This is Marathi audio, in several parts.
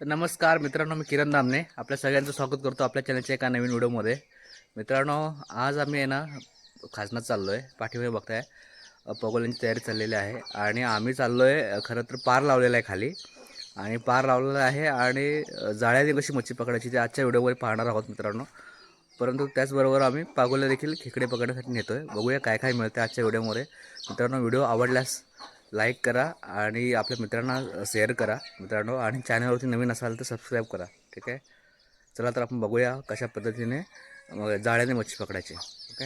तर नमस्कार मित्रांनो मी किरण दामने आपल्या सगळ्यांचं स्वागत करतो आपल्या चॅनलच्या एका नवीन व्हिडिओमध्ये. मित्रांनो आज आम्ही आहे ना खाजनात चाललो आहे पाठीमागे बघताय. पगोल्यांची तयारी चाललेली आहे आणि आम्ही चाललो आहे खरं तर पार लावलेला आहे खाली. आणि पार लावलेला आहे आणि जाळ्याने कशी मच्छी पकडायची ते आजच्या व्हिडिओमध्ये पाहणार आहोत मित्रांनो. परंतु त्याचबरोबर आम्ही पागोल्या देखील खेकडे पकडण्यासाठी नेतो आहे बघूया काय काय मिळतं आजच्या व्हिडिओमध्ये. मित्रांनो व्हिडिओ आवडल्यास लाईक करा आणि आपल्या मित्रांना शेअर करा मित्रांनो. आणि चॅनलवरती नवीन असाल तर सबस्क्राईब करा. ठीक आहे? चला तर आपण बघूया कशा पद्धतीने जाळ्याने मच्छी पकडायची. ओके?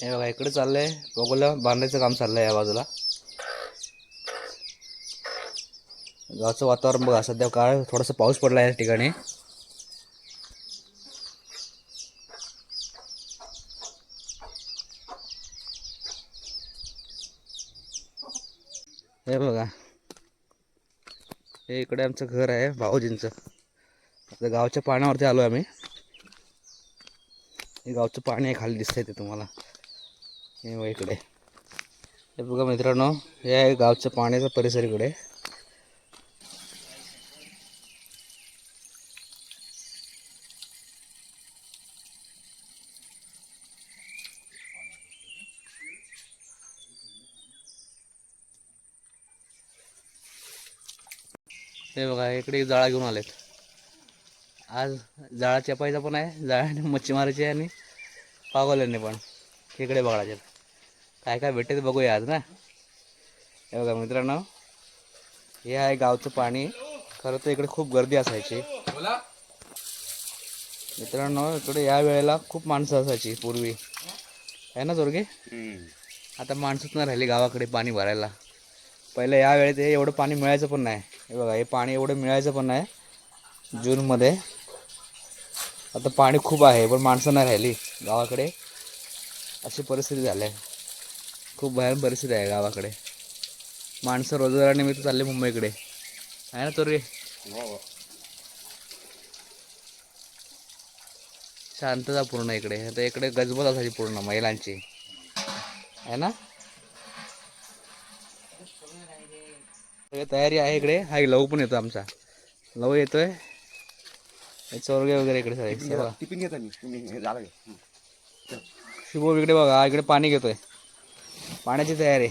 हे बघा इकडे चाललं आहे बघूला बांधायचं काम चाललं आहे या बाजूला. गावचं वातावरण बघा सध्या काय थोडासा पाऊस पडला आहे या ठिकाणी. हे बघा. हे इकडे आमचं घर आहे भाऊजींचं. आता गावच्या पाण्यावरती आलो आम्ही. हे गावचं पाणी आहे खाली दिसतंय ते तुम्हाला. हे इकडे. हे बघा मित्रांनो हे आहे गावचं पाण्याचा परिसर इकडे. हे बघा इकडे जाळा घेऊन आलेत. आज जाळा चपायचा पण आहे जाळ्याने मच्छी मारायची आणि पागवल्याने पण. इकडे बघायचे काय काय भेटते ते बघूया आज ना? हे बघा मित्रांनो. हे आहे गावचं पाणी. खरं तर इकडे खूप गर्दी असायची. मित्रांनो इकडे या वेळेला खूप माणसं असायची पूर्वी. आहे ना जोरगे? आता माणसंच नाही राहिली गावाकडे पाणी भरायला. पहिलं या वेळेत हे एवढं पाणी मिळायचं पण नाही. हे बघा हे पाणी एवढं मिळायचं पण नाही जूनमध्ये. आता पाणी खूप आहे पण माणसं नाही राहिली गावाकडे. अशी परिस्थिती झाली आहे. खूप भयान परिस्थिती आहे गावाकडे. माणसं रोजगारानिमित्त चालले मुंबईकडे. आहे ना तो रे शांतता पूर्ण इकडे. आता इकडे गजबज असायची पूर्ण महिलांची. आहे ना? सगळी तयारी आहे इकडे. हा एक लहू पण येतो आमचा. लहू येतोय. चोरगे वगैरे इकडे सगळे. टिफिन घेतो मी? शुभम इकडे बघा. इकडे पाणी घेतोय. पाण्याची तयारी.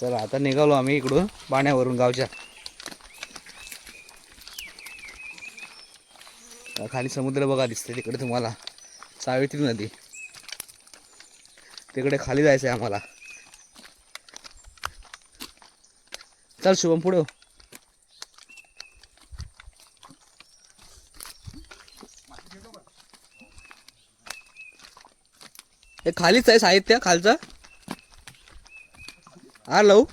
चला आता निघालो आम्ही इकडून पाण्यावरून गावच्या. खाली समुद्र बघा दिसते तिकडे तुम्हाला. सावित्री नदी. तिकडे खाली जायचं आहे आम्हाला. चल शुभम पुढे हो. हे खालीच आहे साहित्य खालचं? हा लव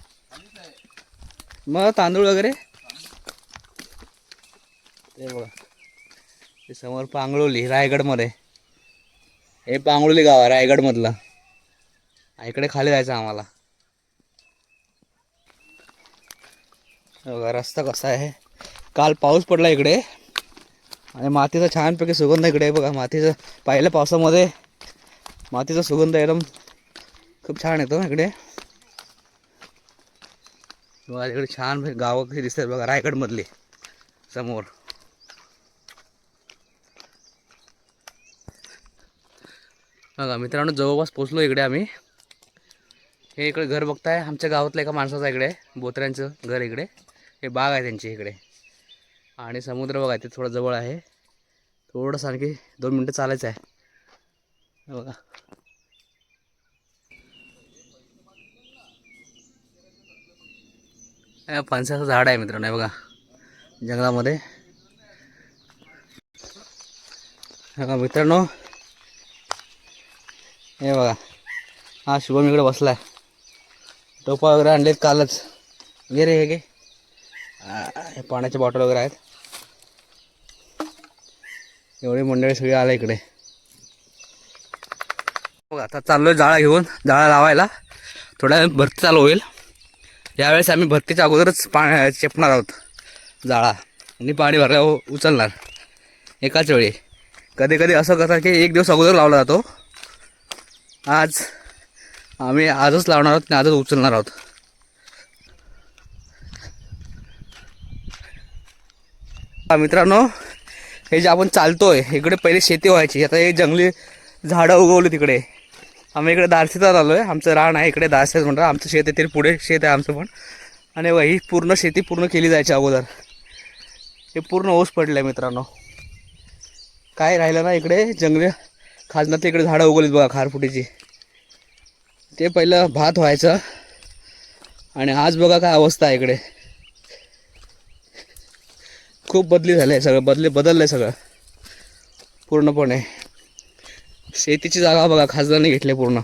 मग तांदूळ वगैरे? ते बघा. ते समोर पांगळोली रायगडमध्ये. हे पांगळोली गाव आहे रायगडमधलं. इकडे खाली जायचं आम्हाला. बघा रस्ता कसा आहे. काल पाऊस पडला इकडे. आणि मातीचा छानपैकी सुगंध इकडे आहे बघा. मातीचं पहिल्या पावसामध्ये. मातीचा सुगंध एकदम खूप छान येतो इकडे. बघा इकडे छान गावं कशी दिसतात बघा रायगडमधली. समोर. बघा मित्रांनो जवळपास पोचलो इकडे आम्ही. हे इकडे घर बघताय. आमच्या गावातलं एका माणसाचं इकडे बोत्र्यांचं घर इकडे. हे बाग आहे त्यांची इकडे. आणि समुद्र बघा ते थोडं जवळ आहे. थोडंसं आणखी दोन मिनटं चालायचं आहे. बघा. फणसाचं झाड आहे मित्रांनो हे बघा. जंगलामध्ये. बघा मित्रांनो. हे बघा. हा शुभम इकडे बसला आहे टोपा वगैरे आणलेत कालच. घे रे हे घे. हे पाण्याच्या बॉटल वगैरे आहेत. एवढी मंडळी सगळी आलं इकडे. बघा आता चाललोय जाळा घेऊन जाळा लावायला. थोड्या वेळात भरती चालू होईल. यावेळेस आम्ही भरतीच्या अगोदरच पा चेपणार आहोत जाळा. आणि पाणी भरल्या उचलणार. एकाच वेळी. कधी कधी असं करतात की एक दिवस अगोदर लावला जातो. आज आम्ही आजच लावणार आहोत आणि आजच उचलणार आहोत. मित्रांनो हे जे आपण चालतोय इकडे पहिले शेती व्हायची. आता हे जंगली झाडं उगवली तिकडे. आम्ही इकडे दारसेतात आलो आहे आमचं रान आहे इकडे दारशेत म्हणतात. आमचं शेत आहे तरी पुढे शेत आहे आमचं पण. आणि ही पूर्ण शेती पूर्ण केली जायची अगोदर. हे पूर्ण ओस पडलं आहे मित्रांनो. काय राहिलं ना इकडे? जंगली खाजनातले इकडे झाडं उगवलीत बघा खारफुटीची. ते पहिलं भात व्हायचं. आणि आज बघा काय अवस्था आहे इकडे. खूप बदली झाली आहे सगळं बदले बदललं आहे सगळं. पूर्णपणे. शेतीची जागा बघा खासदारांनी घेतली पूर्ण.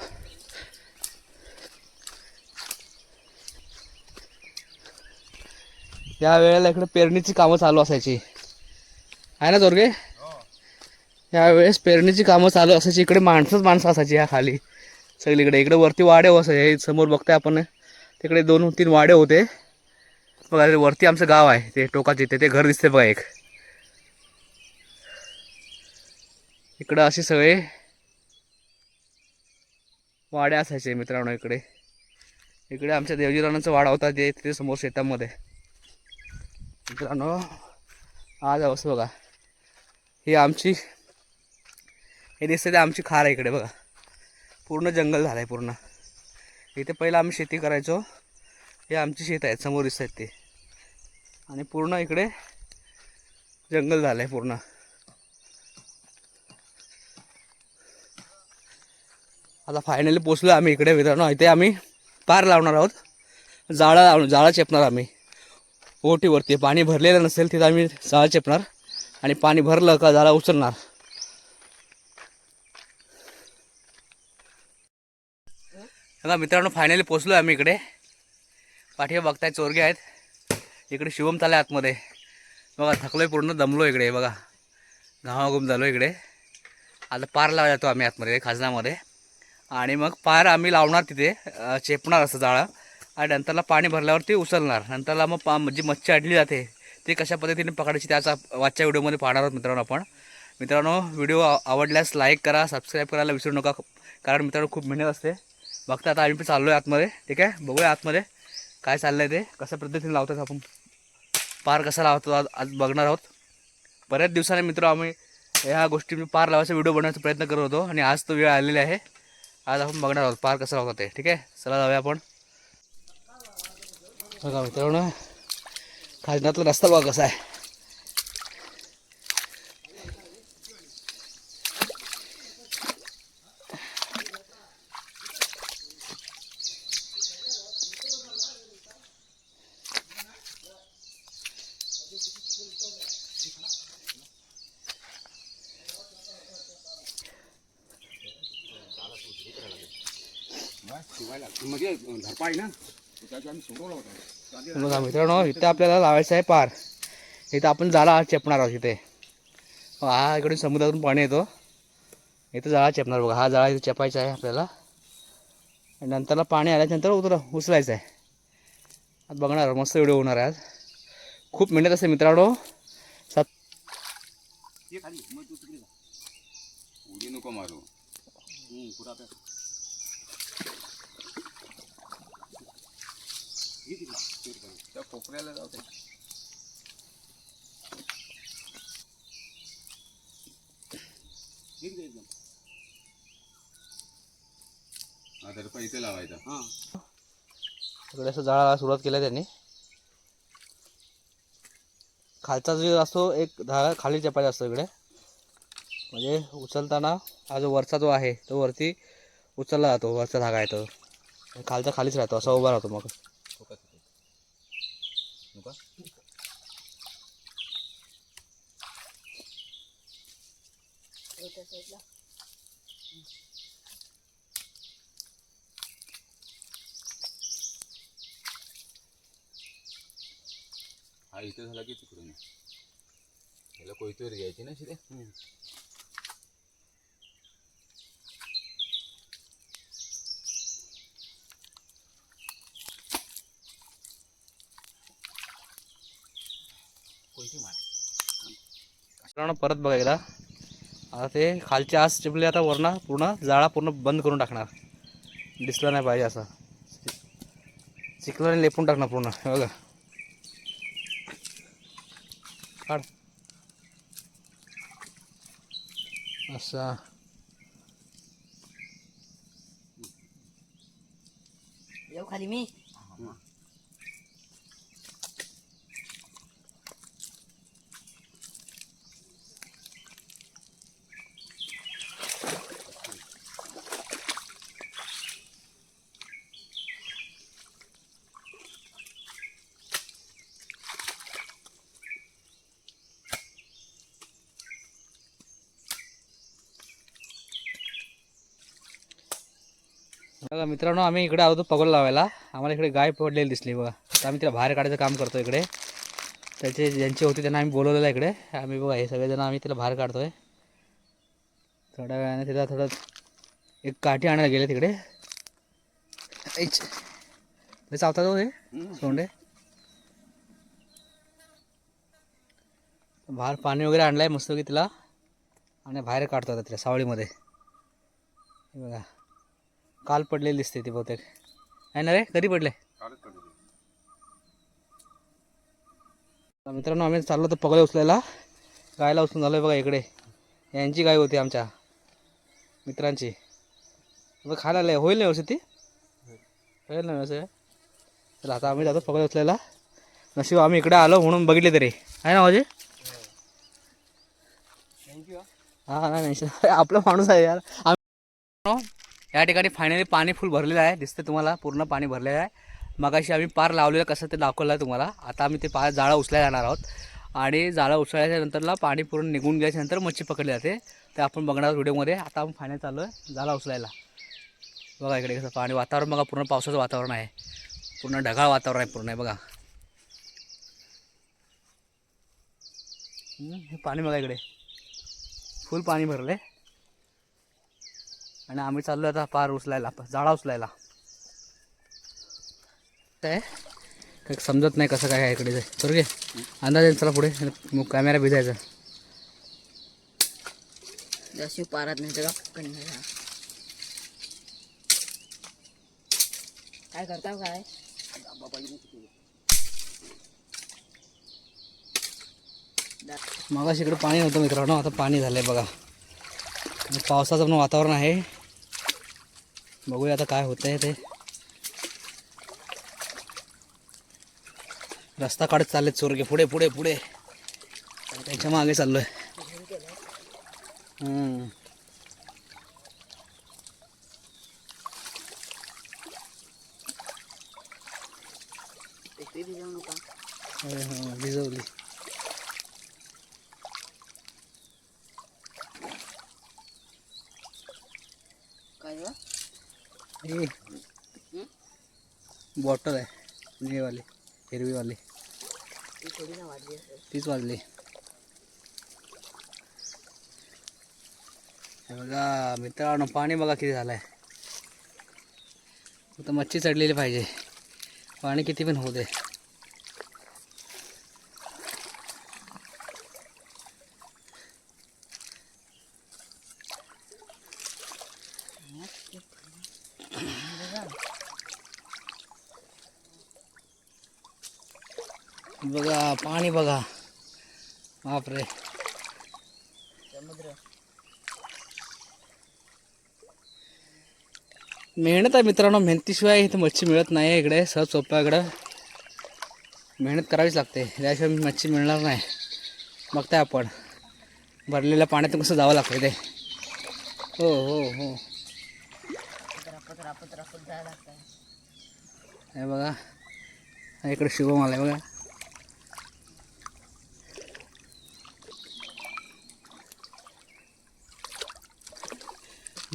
या वेळेला इकडे पेरणीची कामं चालू असायची. आहे ना जोरगे? यावेळेस पेरणीची कामं चालू असायची. इकडे माणसंच माणसं असायची ह्या खाली. सगळीकडे. इकडे वरती वाडे हो हे समोर बघताय आपण. तिकडे दोन हो, तीन वाडे होते. बघा वरती आमचं गाव आहे ते टोकाचे ते घर दिसते बघा एक. इकडं असे सगळे वाडे असायचे मित्रांनो इकडे. इकडे आमच्या देवजीरानाचा वाडा होता ते तिथे समोर शेतामध्ये. मित्रांनो आज असं बघा. ही आमची हे दिसते ते आमची खार आहे इकडे बघा. पूर्ण जंगल झालं आहे पूर्ण. इथे पहिलं आम्ही शेती करायचो. हे आमची शेत आहेत समोर दिसत आहेत ते. आणि पूर्ण इकडे जंगल झालं आहे पूर्ण. आता फायनली पोचलो आम्ही इकडे मित्रांनो. इथे आम्ही पार लावणार आहोत. जाळा लाव जाळा चेपणार आम्ही. ओटीवरती पाणी भरलेलं नसेल तिथं आम्ही जाळा चेपणार. आणि पाणी भरलं का जाळं उचलणार. बघा मित्रांनो फायनली पोचलो आम्ही इकडे. पाठीवर बघताय चोरगे आहेत. इकडे शिवम चालले आतमध्ये. बघा थकलोय पूर्ण दमलो इकडे बघा. घामाघूम झालो इकडे. आता पार लावा जातो आम्ही आतमध्ये खाजनामध्ये आणि मग पार आम्ही लावणार तिथे चेपणार असं जाळं. आणि नंतरला पाणी भरल्यावरती उचलणार. नंतरला मग पा जी मच्छी अडली जाते ती कशा पद्धतीने पकडायची त्याचा वाजच्या व्हिडिओमध्ये पाहणार आहोत मित्रांनो आपण. मित्रांनो व्हिडिओ आवडल्यास लाईक करा सबस्क्राईब करायला विसरू नका. कारण मित्रांनो खूप मेहनत असते. बघता आता आम्ही चाललो आहे आतमध्ये. ठीक आहे? बघूया आतमध्ये काय चाललं आहे ते. कशा पद्धतीने लावतात आपण? पार कसा लावतो आज? आज बघणार आहोत. बऱ्याच दिवसाने मित्र आम्ही ह्या गोष्टी मी पार लावायचा व्हिडिओ बनवण्याचा प्रयत्न करत होतो आणि आज तो वेळ आलेला आहे. आज आपण बघणार आहोत पार कसं लावतात ते. ठीक आहे? चला जाऊया आपण. बघा मित्रांनो खाजनातला रस्ता बघा कसा आहे म्हणजे धरपाई ना त्याची आम्ही सोडवलं होतं बघा मित्रांनो इथे आपल्याला लावायचं आहे पार. इथं आपण जाळा चेपणार आहोत इथे. हा इकडून समुद्रातून पाणी येतो. इथं जाळा चेपणार बघा. हा जाळा इथे चेपायचा आहे आपल्याला. आणि नंतरला पाणी आल्याच्यानंतर उतर उचलायचं आहे. आज बघणार मस्त व्हिडिओ होणार आहे आज. खूप मेहनत असते मित्रांनो. सात नको मारू हम्म, पुरा आता. ये तिकडे, तिकडे. त्या कोपऱ्याला जाऊ दे. इकडे एकदम. इथे लावायचा हा असं जाळाला सुरुवात केली त्यांनी खालचा जो असतो एक धागा खाली चपायचा असतो इकडे म्हणजे उचलताना हा जो वरचा जो आहे तो वरती उचलला जातो वरचा धागा आहे तो खालचा खालीच राहतो असा उभा राहतो मग हा इथे झाला की तिकडून याला कोयतीवर घ्यायची ना शिरे मित्रांनो परत बघा एकदा. आता ते खालचे आस चिपले आता वरणा पूर्ण जाळा पूर्ण बंद करून टाकणार. दिसला नाही पाहिजे असं. चिखलाने लेपून टाकणार पूर्ण बघा. काढ. असा. येऊ खाली मी. बघा मित्रांनो आम्ही इकडे आलो होतो पगोल लावायला. आम्हाला इकडे गाय पडलेली दिसली बघा. तर आम्ही तिला बाहेर काढायचं काम करतो इकडे. त्याचे ज्यांची होती त्यांना आम्ही बोलवलेलं आहे इकडे. आम्ही बघा हे सगळेजण आम्ही तिला बाहेर काढतोय. थोड्या वेळाने तिला थोडं एक काठी आणायला गेले तिकडे चावतात हो हे सोंडे. बाहेर पाणी वगैरे आणलं आहे मस्त की तिला. आणि बाहेर काढतो आता तिला सावळीमध्ये बघा. काल पडलेली दिसते ती बहुतेक. आहे ना रे? कधी पडले? तर मित्रांनो आम्ही चाललो होतो पगळे उचलायला. गायला उचलून झालो बघा इकडे. यांची गाय होती आमच्या मित्रांची. बघ खायला होईल ना व्यवस्थित ती? होईल ना व्यवस्थित. तर आता आम्ही जातो पगळे उचलायला. नशीब आम्ही इकडे आलो म्हणून बघितले तरी. आहे ना माझे हा नाही नाही. आपला माणूस आहे यार. आम्ही या ठिकाणी फायनली पाणी फुल भरलेलं आहे. दिसतं तुम्हाला पूर्ण पाणी भरलेलं आहे. मगाशी आम्ही पार लावलेलं कसं ते दाखवलं आहे तुम्हाला. आता आम्ही ते पार जाळं उचलायला जाणार आहोत. आणि जाळं उचलायच्या नंतरला पाणी पूर्ण निघून गेल्याच्यानंतर मच्छी पकडली जाते. ते आपण बघणार आहोत व्हिडिओमध्ये. आता आपण फायनल चाललो आहे जाळा उचलायला. बघा इकडे कसं पाणी वातावरण बघा पूर्ण पावसाचं वातावरण आहे. पूर्ण ढगाळ वातावरण आहे पूर्ण आहे बघा हे पाणी बघा इकडे. फुल पाणी भरले आणि आम्ही चाललो आता पार उचलायला जाळा उचलायला. काय काही समजत नाही कसं काय आहे इकडे ते. बरं घे. अंदाज येईल चला पुढे. मग कॅमेरा भिजायचा. जशी पारात नाही तर कन्या काय करता काय? मगाशी इकडे पाणी नव्हतं मित्रांनो आता पाणी झालं आहे बघा. पावसाचं पण वातावरण आहे. बघूया आता काय होतं आहे ते. रस्ता काढत चाललेत चोरगे पुढे पुढे पुढे. त्यांच्या मागे चाललो भिजवू नका भिजवली काय गं? हे. बॉटल आहे. हे हिरवीवाली ती तीच वाजली. बघा मित्रांनो पाणी बघा किती झालं आहे फक्त मच्छी चढलेली पाहिजे. पाणी किती पण होऊ दे. बघा पाणी बघा. बापरे. मेहनत आहे मित्रांनो मेहनतीशिवाय इथं मच्छी मिळत नाही आहे इकडे सहज सोप्या इकडं मेहनत करावीच लागते त्याशिवाय मच्छी मिळणार नाही. बघताय आपण. भरलेल्या पाण्यातून कसं जावं लागतं ते हो हो हो. हे बघा इकडे शिवम शुभम आहे बघा.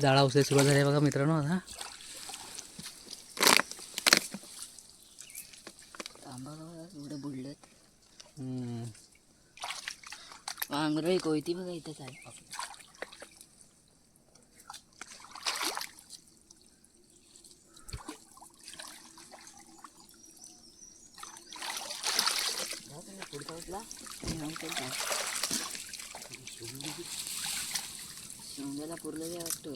जाळा उचलायला सुरुवात झाली बघा मित्रांनो आता. बुडलेत. वांगरही कोयती बघा इथंच आहे पुढचा उचला आणि नंतर टाक. शेवग्याला पुरलेलं आहे वाटतं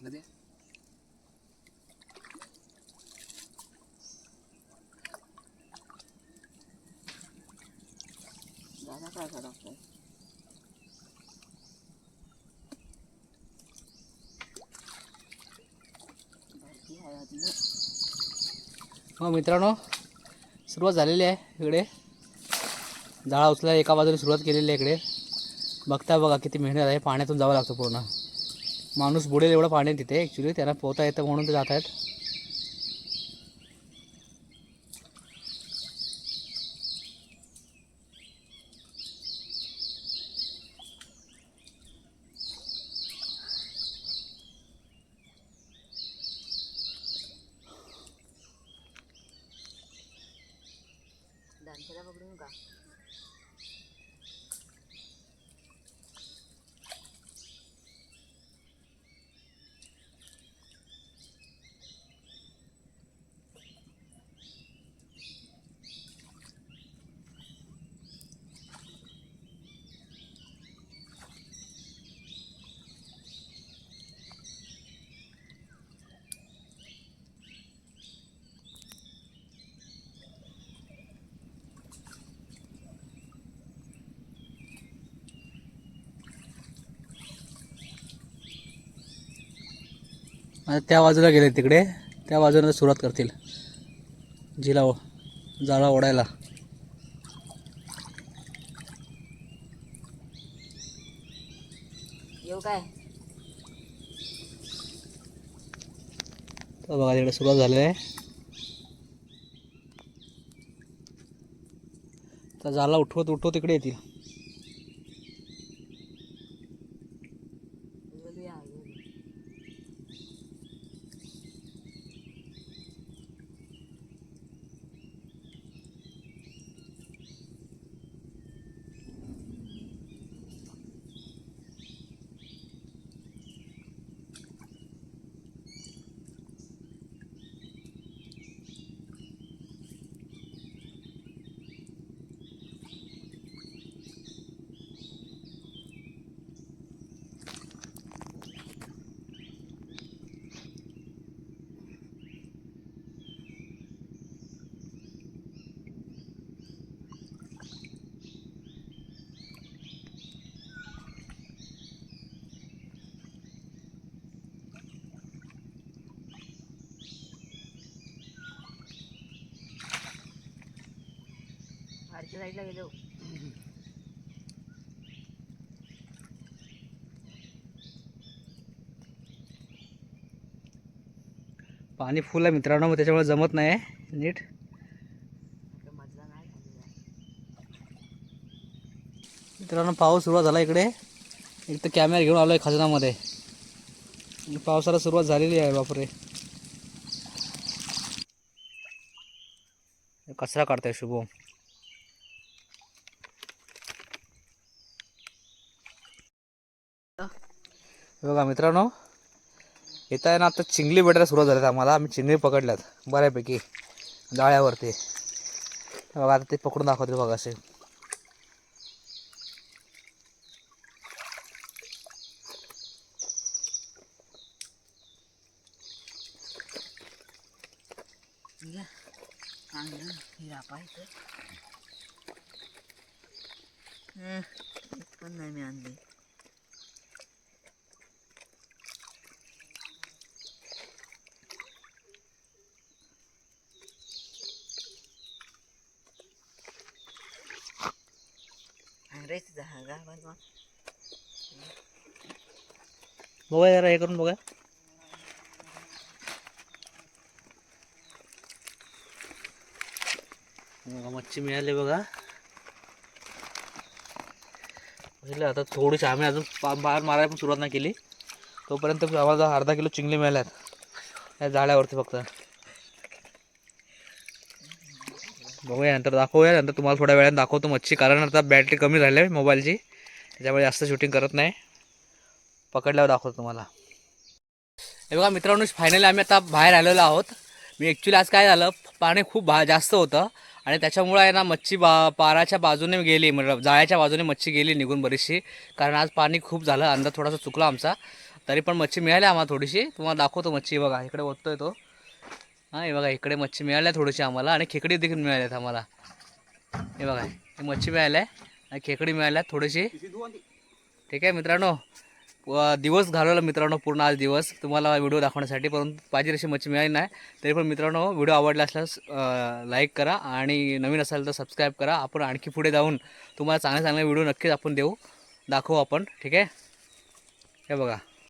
नदी काय करत हो मित्रांनो सुरुवात झालेली आहे इकडे. जाळा उचलाय एका बाजूने सुरुवात केलेली आहे इकडे. बघता बघा किती मेहनत आहे. पाण्यातून जावं लागतं पूर्ण. माणूस बुडेल एवढं पाणी तिथे ॲक्च्युली त्यांना पोहता येतं म्हणून ते जात आहेत. आता त्या बाजूला गेले तिकडे. त्या बाजूने सुरुवात करतील. जिला जाळा ओढायला. येऊ काय? तर बघा तिकडे सुरुवात झाली आहे. तर जाला उठवत उठवत तिकडे येतील. बाहेरच्या साईडला गेलो. पाणी फुल आहे मित्रांनो मग त्याच्यामुळे जमत नाही. आहे नीट. मित्रांनो पाऊस सुरुवात झाला इकडे. एक तर कॅमेरा घेऊन आलो आहे खजनामध्ये पावसाला सुरुवात झालेली आहे बापरे. कचरा काढताय शुभम. बघा मित्रांनो येत आहे ना आता चिंगली भेटायला सुरुवात झाल्यात आम्हाला. आम्ही चिंगली पकडल्यात बऱ्यापैकी जाळ्यावरती बघा आता ते पकडून दाखवते बघा असे या आणलं हिरा पाहिजे पण नाही मी आणले रेस जागा बनवा बघा जरा हे करून बघा. बघा, मच्छी मिळाली बघा. बघितलं आता थोडीशी आम्ही अजून पा बाहेर मारायला पण सुरुवात नाही केली. तोपर्यंत आम्हाला अर्धा किलो चिंगली मिळाल्यात. या जाळ्यावरती फक्त. बघूया नंतर दाखवूया नंतर तुम्हाला थोड्या वेळाने दाखवतो मच्छी कारण आता बॅटरी कमी झाली आहे मोबाईलची त्याच्यामुळे जास्त शूटिंग करत नाही. पकडल्यावर दाखवतो तुम्हाला. हे बघा मित्रांनो फायनली आम्ही आता बाहेर आलेलो आहोत. मी ॲक्च्युली आज काय झालं पाणी खूप भा जास्त होतं. आणि त्याच्यामुळं आहे ना मच्छी बा पाराच्या बाजूने गेली म्हणजे जाळ्याच्या बाजूने मच्छी गेली निघून बरीचशी. कारण आज पाणी खूप झालं अंदाज थोडासा चुकला आमचा. तरी पण मच्छी मिळाली आम्हाला थोडीशी. तुम्हाला दाखवतो मच्छी बघा इकडे ओततोय तो. हां हे बघा इकडे मच्छी मिळाल्या थोडीशी आम्हाला. आणि खेकडी देखील मिळाल्यात आम्हाला. हे बघा हे मच्छी मिळाल्या. आहे खेकडी मिळाल्या थोडीशी. ठीक आहे मित्रांनो दिवस घालवला मित्रांनो पूर्ण आज दिवस. तुम्हाला व्हिडिओ दाखवण्यासाठी परंतु पाहिजे अशी मच्छी मिळाली नाही. तरी पण मित्रांनो व्हिडिओ आवडला असल्यास लाईक करा आणि नवीन असाल तर सबस्क्राईब करा. आपण आणखी पुढे जाऊन तुम्हाला चांगले चांगले व्हिडिओ नक्कीच आपण देऊ दाखवू आपण. ठीक आहे? हे बघा.